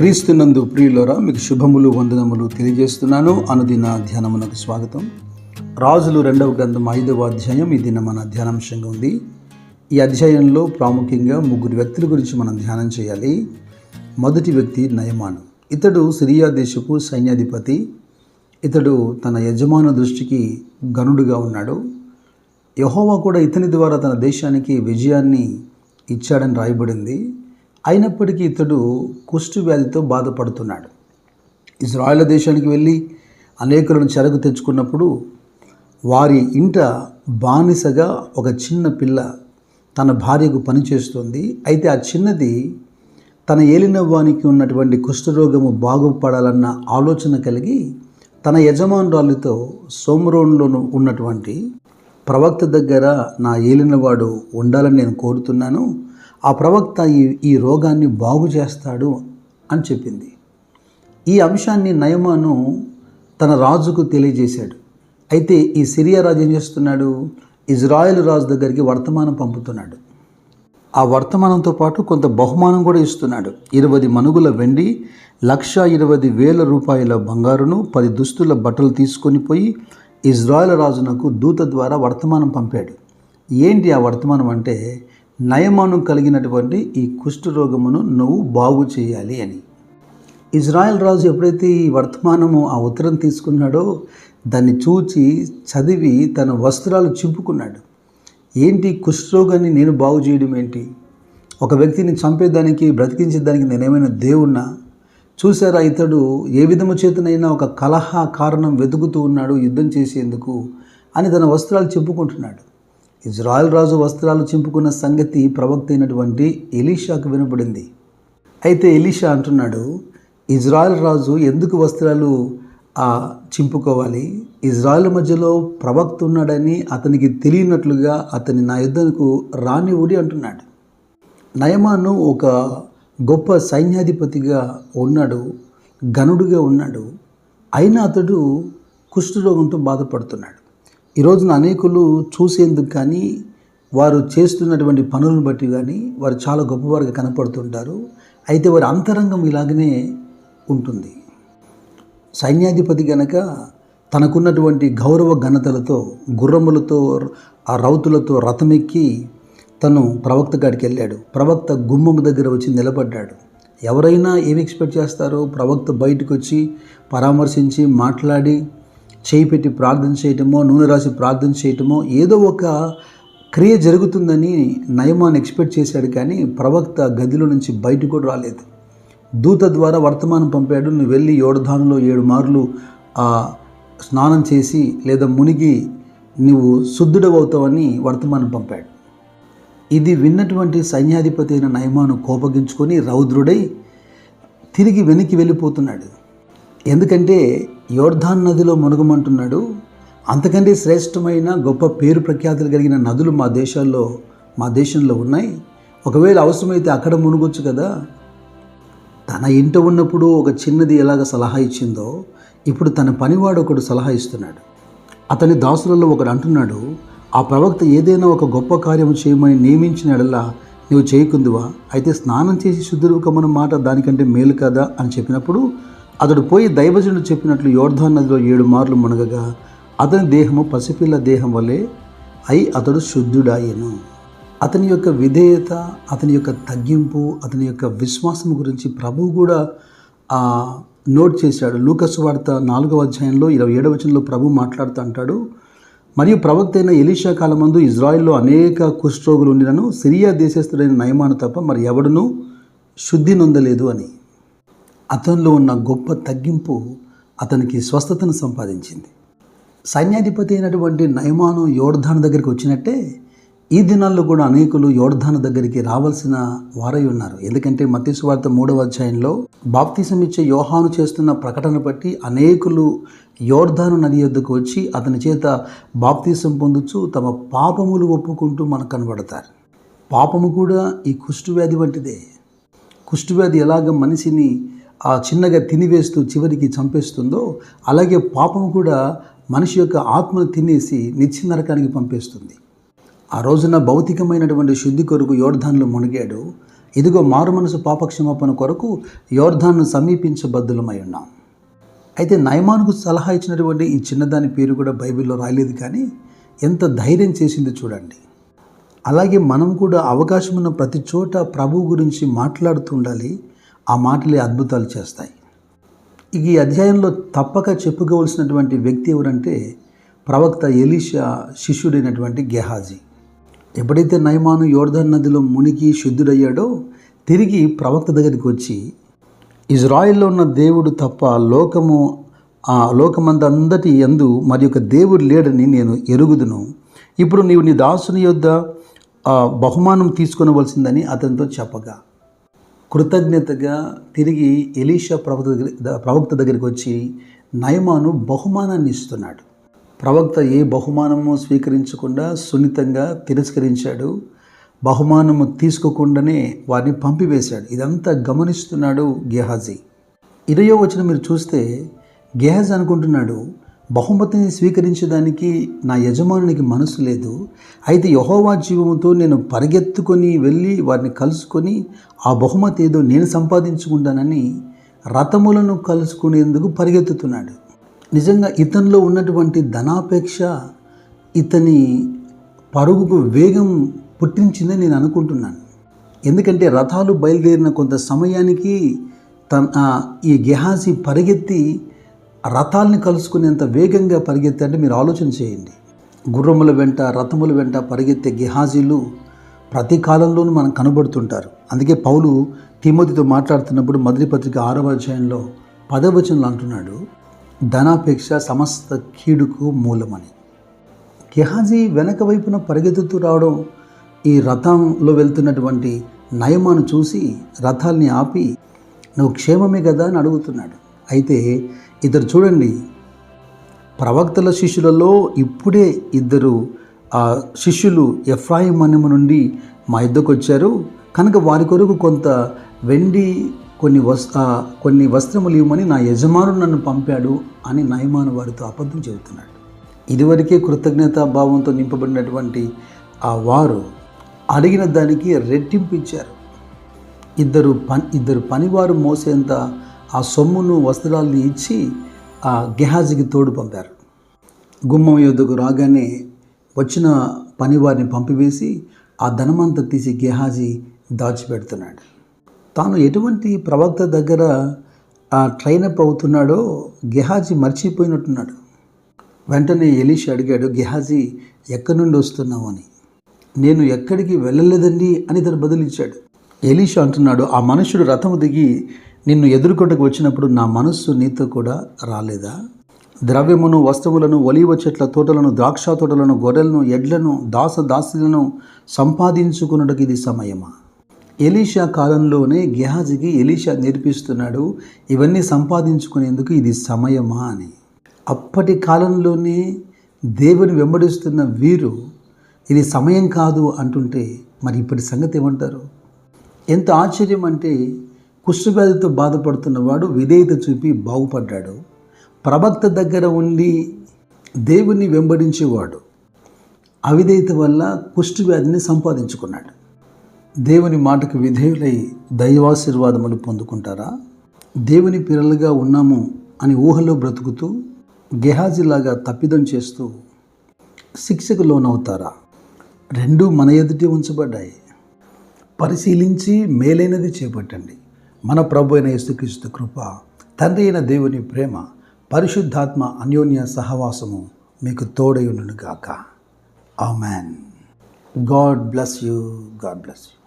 క్రీస్తునందు ప్రియులరా మీకు శుభములు వందనములు తెలియజేస్తున్నాను. అనుదిన ధ్యానమునకు స్వాగతం. రాజులు రెండవ గ్రంథం ఐదవ అధ్యాయం. ఈ దిన మన ధ్యానాంశంగా ఉంది. ఈ అధ్యాయంలో ప్రాముఖ్యంగా ముగ్గురు వ్యక్తుల గురించి మనం ధ్యానం చేయాలి. మొదటి వ్యక్తి నయమాను. ఇతడు సిరియా దేశపు సైన్యాధిపతి. ఇతడు తన యజమాను దృష్టికి గనుడుగా ఉన్నాడు. యహోవా కూడా ఇతని ద్వారా తన దేశానికి విజయాన్ని ఇచ్చాడని రాయబడింది. అయినప్పటికీ ఇతడు కుష్టు వ్యాధితో బాధపడుతున్నాడు. ఇజ్రాయెల్ దేశానికి వెళ్ళి అనేకులను చెరకు తెచ్చుకున్నప్పుడు వారి ఇంట బానిసగా ఒక చిన్న పిల్ల తన భార్యకు పనిచేస్తుంది అయితే ఆ చిన్నది తన ఏలినవ్వానికి ఉన్నటువంటి కుష్ఠరోగము బాగుపడాలన్న ఆలోచన కలిగి తన యజమానురాలితో సోమరోన్లోను ఉన్నటువంటి ప్రవక్త దగ్గర నా ఏలినవాడు ఉండాలని నేను కోరుతున్నాను. ఆ ప్రవక్త ఈ ఈ రోగాన్ని బాగు చేస్తాడు అని చెప్పింది. ఈ అంశాన్ని నయమాను తన రాజుకు తెలియజేశాడు. అయితే ఈ సిరియా రాజు ఏం చేస్తున్నాడు? ఇజ్రాయెల్ రాజు దగ్గరికి వర్తమానం పంపుతున్నాడు. ఆ వర్తమానంతో పాటు కొంత బహుమానం కూడా ఇస్తున్నాడు. ఇరవై మనుగుల వెండి లక్ష ఇరవై వేల రూపాయల బంగారును పది దుస్తుల బట్టలు తీసుకొని పోయి ఇజ్రాయెల్ రాజునకు దూత ద్వారా వర్తమానం పంపాడు. ఏంటి ఆ వర్తమానం అంటే నయమాను కలిగినటువంటి ఈ కుష్ఠరోగమును నువ్వు బాగు చేయాలి అని. ఇజ్రాయెల్ రాజు ఎప్పుడైతే ఈ వర్తమానము ఆ ఉత్తరం తీసుకున్నాడో దాన్ని చూచి చదివి తన వస్త్రాలు చింపుకున్నాడు. ఏంటి కుష్ఠరోగాన్ని నేను బాగు చేయడం ఏంటి? ఒక వ్యక్తిని చంపేదానికి బ్రతికించేదానికి నేనేమైనా దేవుణ్ణా? చూసారా ఇతడు ఏ విధము చేతనైనా ఒక కలహ కారణం వెతుకుతూ ఉన్నాడు యుద్ధం చేసేందుకు అని తన వస్త్రాలు చెప్పుకుంటున్నాడు. ఇజ్రాయెల్ రాజు వస్త్రాలు చింపుకున్న సంగతి ప్రవక్త అయినటువంటి ఎలీషాకు వినపడింది. అయితే ఎలీషా అంటున్నాడు ఇజ్రాయెల్ రాజు ఎందుకు వస్త్రాలు చింపుకోవాలి? ఇజ్రాయెల్ మధ్యలో ప్రవక్త ఉన్నాడని అతనికి తెలియనట్లుగా అతని నా యుద్ధకు రానివుడి అంటున్నాడు. నయమాను ఒక గొప్ప సైన్యాధిపతిగా ఉన్నాడు గనుడుగా ఉన్నాడు. అయినా అతడు కుష్ఠరోగంతో బాధపడుతున్నాడు. ఈ రోజున అనేకులు చూసేందుకు కానీ వారు చేస్తున్నటువంటి పనులను బట్టి కానీ వారు చాలా గొప్పవారుగా కనపడుతుంటారు. అయితే వారి అంతరంగం ఇలాగనే ఉంటుంది. సైన్యాధిపతి గనక తనకున్నటువంటి గౌరవ ఘనతలతో గుర్రములతో ఆ రౌతులతో రథమెక్కి తను ప్రవక్త కాడికి వెళ్ళాడు. ప్రవక్త గుమ్మము దగ్గర వచ్చి నిలబడ్డాడు. ఎవరైనా ఏమి ఎక్స్పెక్ట్ చేస్తారో ప్రవక్త బయటకు వచ్చి పరామర్శించి మాట్లాడి చేయి పెట్టి ప్రార్థన చేయటమో నూనె రాసి ప్రార్థన చేయటమో ఏదో ఒక క్రియ జరుగుతుందని నయమాన్ ఎక్స్పెక్ట్ చేశాడు కానీ ప్రవక్త గదిలో నుంచి బయటకు కూడా రాలేదు. దూత ద్వారా వర్తమానం పంపాడు నువ్వు వెళ్ళి యోడధానులో ఏడు మార్లు స్నానం చేసి లేదా మునిగి నువ్వు శుద్ధుడవవుతావని వర్తమానం పంపాడు. ఇది విన్నటువంటి సైన్యాధిపతి అయిన నయమాను కోపగించుకొని రౌద్రుడై తిరిగి వెనక్కి వెళ్ళిపోతున్నాడు. ఎందుకంటే యోర్ధాన్ నదిలో మునగమంటున్నాడు. అంతకంటే శ్రేష్టమైన గొప్ప పేరు ప్రఖ్యాతులు కలిగిన నదులు మా దేశాల్లో మా దేశంలో ఉన్నాయి. ఒకవేళ అవసరమైతే అక్కడ మునుగొచ్చు కదా? తన ఇంట ఉన్నప్పుడు ఒక చిన్నది ఎలాగ సలహా ఇచ్చిందో ఇప్పుడు తన పనివాడు ఒకడు సలహా ఇస్తున్నాడు. అతని దాసులలో ఒకడు అంటున్నాడు ఆ ప్రవక్త ఏదైనా ఒక గొప్ప కార్యము చేయమని నియమించినడల్లా నువ్వు చేయకుందువా? అయితే స్నానం చేసి శుద్ధి కమ్మన మాట దానికంటే మేలు కదా? అని చెప్పినప్పుడు అతడు పోయి దైవజనుడు చెప్పినట్లు యోర్ధాన్ నదిలో ఏడు మార్లు మునగగా అతని దేహము పసిపిల్ల దేహం వలె అయి అతడు శుద్ధుడాయను. అతని యొక్క విధేయత అతని యొక్క తగ్గింపు అతని యొక్క విశ్వాసం గురించి ప్రభువు కూడా ఆ, నోట్ చేశాడు. లూకస్ వార్త నాలుగవ అధ్యాయంలో ఇరవై ఏడవ వచనంలో ప్రభు మాట్లాడుతూ అంటాడు మరియు ప్రవక్త అయిన ఎలీషా కాలమందు ఇజ్రాయిల్లో అనేక కుష్ఠరోగులు ఉండినను సిరియా దేశస్థుడైన నయమాను తప్ప మరి ఎవడునూ శుద్ధి నొందలేదు అని. అతనిలో ఉన్న గొప్ప తగ్గింపు అతనికి స్వస్థతను సంపాదించింది. సైన్యాధిపతి అయినటువంటి నయమాను యోర్ధాను దగ్గరికి వచ్చినట్టే ఈ దినాల్లో కూడా అనేకులు యోర్ధాను దగ్గరికి రావాల్సిన వారై ఉన్నారు. ఎందుకంటే మత్స్యవార్త మూడవ అధ్యాయంలో బాప్తిసం ఇచ్చే యోహాను చేస్తున్న ప్రకటన బట్టి అనేకులు యోర్ధాను నది యొద్దకు వచ్చి అతని చేత బాప్తీసం పొందుచు తమ పాపములు ఒప్పుకుంటూ మనకు కనబడతారు. పాపము కూడా ఈ కుష్ఠవ్యాధి వంటిదే. కుష్ఠవ్యాధి ఎలాగ మనిషిని ఆ చిన్నగా తినివేస్తూ చివరికి చంపేస్తుందో అలాగే పాపం కూడా మనిషి యొక్క ఆత్మను తినేసి నిత్య నరకానికి పంపేస్తుంది. ఆ రోజున భౌతికమైనటువంటి శుద్ధి కొరకు యోర్ధాన్లో మునిగాడు. ఇదిగో మారు మనసు పాపక్షమాపణ కొరకు యోర్ధాన్ను సమీపించబద్దులమై ఉన్నాం. అయితే నయమానుకు సలహా ఇచ్చినటువంటి ఈ చిన్నదాని పేరు కూడా బైబిల్లో రాయలేదు కానీ ఎంత ధైర్యం చేసింది చూడండి. అలాగే మనం కూడా అవకాశం ఉన్న ప్రతి చోట ప్రభు గురించి మాట్లాడుతూ ఉండాలి. ఆ మాటలే అద్భుతాలు చేస్తాయి. ఇక ఈ అధ్యాయంలో తప్పక చెప్పుకోవలసినటువంటి వ్యక్తి ఎవరంటే ప్రవక్త ఎలీషా శిష్యుడైనటువంటి గెహాజీ. ఎప్పుడైతే నైమాను యోర్ధన్ నదిలో మునిగి శుద్ధుడయ్యాడో తిరిగి ప్రవక్త దగ్గరికి వచ్చి ఇజ్రాయిల్లో ఉన్న దేవుడు తప్ప లోకము ఆ లోకమందందటి ఎందు మరి యొక్క దేవుడు లేడని నేను ఎరుగుదును. ఇప్పుడు నీవు నీ దాసుని యొద్ద బహుమానం తీసుకొనవలసిందని అతనితో చెప్పగా కృతజ్ఞతగా తిరిగి ఎలీషా ప్రవక్త దగ్గర ప్రవక్త దగ్గరికి వచ్చి నయమాను బహుమానాన్ని ఇస్తున్నాడు. ప్రవక్త ఏ బహుమానము స్వీకరించకుండా సున్నితంగా తిరస్కరించాడు. బహుమానము తీసుకోకుండానే వారిని పంపివేశాడు. ఇదంతా గమనిస్తున్నాడు గెహాజీ. ఇరయో వచ్చిన మీరు చూస్తే గెహాజ్ అనుకుంటున్నాడు బహుమతిని స్వీకరించడానికి నా యజమానునికి మనసు లేదు. అయితే యహోవా జీవముతో నేను పరిగెత్తుకొని వెళ్ళి వారిని కలుసుకొని ఆ బహుమతి ఏదో నేను సంపాదించుకుంటానని రథములను కలుసుకునేందుకు పరిగెత్తుతున్నాడు. నిజంగా ఇతనిలో ఉన్నటువంటి ధనాపేక్ష ఇతని పరుగుకు వేగం పుట్టించిందని నేను అనుకుంటున్నాను. ఎందుకంటే రథాలు బయలుదేరిన కొంత సమయానికి తన ఈ గెహాసి పరిగెత్తి రథాల్ని కలుసుకునేంత వేగంగా పరిగెత్తంటే మీరు ఆలోచన చేయండి. గుర్రముల వెంట రథముల వెంట పరిగెత్తే గిహాజీలు ప్రతి కాలంలోనూ మనం కనబడుతుంటారు. అందుకే పౌలు తిమోతితో మాట్లాడుతున్నప్పుడు మొదటి పత్రిక ఆరవ అధ్యాయంలో పదవచనంలో అంటున్నాడు ధనాపేక్ష సమస్త కీడుకు మూలమని. గిహాజీ వెనక వైపున పరిగెత్తుతూ రావడం ఈ రథంలో వెళ్తున్నటువంటి నయమాను చూసి రథాల్ని ఆపి నువ్వు క్షేమమే కదా అని అడుగుతున్నాడు. అయితే ఇద్దరు చూడండి. ప్రవక్తల శిష్యులలో ఇప్పుడే ఇద్దరు ఆ శిష్యులు ఎఫ్రాయిం మనము నుండి మా ఇద్దరికి వచ్చారు. కనుక వారి కొరకు కొంత వెండి కొన్ని వస్ కొన్ని వస్త్రములు ఇవ్వమని నా యజమానుడు నన్ను పంపాడు అని నయమాను వారితో అబద్ధం చెబుతున్నాడు. ఇదివరకే కృతజ్ఞతా భావంతో నింపబడినటువంటి ఆ వారు అడిగిన దానికి రెట్టింపు ఇచ్చారు. ఇద్దరు పని ఇద్దరు పనివారు మోసేంత ఆ సొమ్మును వస్త్రాల్ని ఇచ్చి ఆ గెహాజీకి తోడు పంపారు. గుమ్మం యుద్ధకు రాగానే వచ్చిన పనివారిని పంపివేసి ఆ ధనమంతా తీసి గెహాజీ దాచిపెడుతున్నాడు. తాను ఎటువంటి ప్రవక్త దగ్గర ఆ ట్రైన్ అప్ అవుతున్నాడో గెహాజీ మర్చిపోయినట్టున్నాడు. వెంటనే ఎలీష్ అడిగాడు గెహాజీ ఎక్కడి నుండి వస్తున్నావు అని? నేను ఎక్కడికి వెళ్ళలేదండి అని తను బదిలిచ్చాడు. ఎలీషా అంటున్నాడు ఆ మనుషుడు రథము దిగి నిన్ను ఎదుర్కొంటకు వచ్చినప్పుడు నా మనస్సు నీతో కూడా రాలేదా? ద్రవ్యమును వస్తువులను ఒలివ చెట్ల తోటలను ద్రాక్ష తోటలను గొర్రెలను ఎడ్లను దాస దాసులను సంపాదించుకున్నటకు ఇది సమయమా? ఎలీషా కాలంలోనే గెహాజీకి ఎలీషా నేర్పిస్తున్నాడు ఇవన్నీ సంపాదించుకునేందుకు ఇది సమయమా? అని. అప్పటి కాలంలోనే దేవుని వెంబడిస్తున్న వీరు ఇది సమయం కాదు అంటుంటే మరి ఇప్పటి సంగతి ఏమంటారు? ఎంత ఆశ్చర్యం అంటే కుష్ఠవ్యాధితో బాధపడుతున్నవాడు విధేయత చూపి బాగుపడ్డాడు. ప్రవక్త దగ్గర ఉండి దేవుని వెంబడించేవాడు. అవిధేయత వల్ల కుష్ఠవ్యాధిని సంపాదించుకున్నాడు. దేవుని మాటకు విధేయులై దైవాశీర్వాదములు పొందుకుంటారా? దేవుని పిల్లలుగా ఉన్నాము అని ఊహలో బ్రతుకుతూ గెహాజీలాగా తప్పిదం చేస్తూ శిక్షకు లోనవుతారా? రెండూ మన ఎదుటి ఉంచబడ్డాయి. పరిశీలించి మేలైనది చేపట్టండి. మన ప్రభు అయిన యేసుక్రీస్తు కృప తండ్రి అయిన దేవుని ప్రేమ పరిశుద్ధాత్మ అన్యోన్య సహవాసము మీకు తోడయుండును గాక amen. God bless you. God bless you.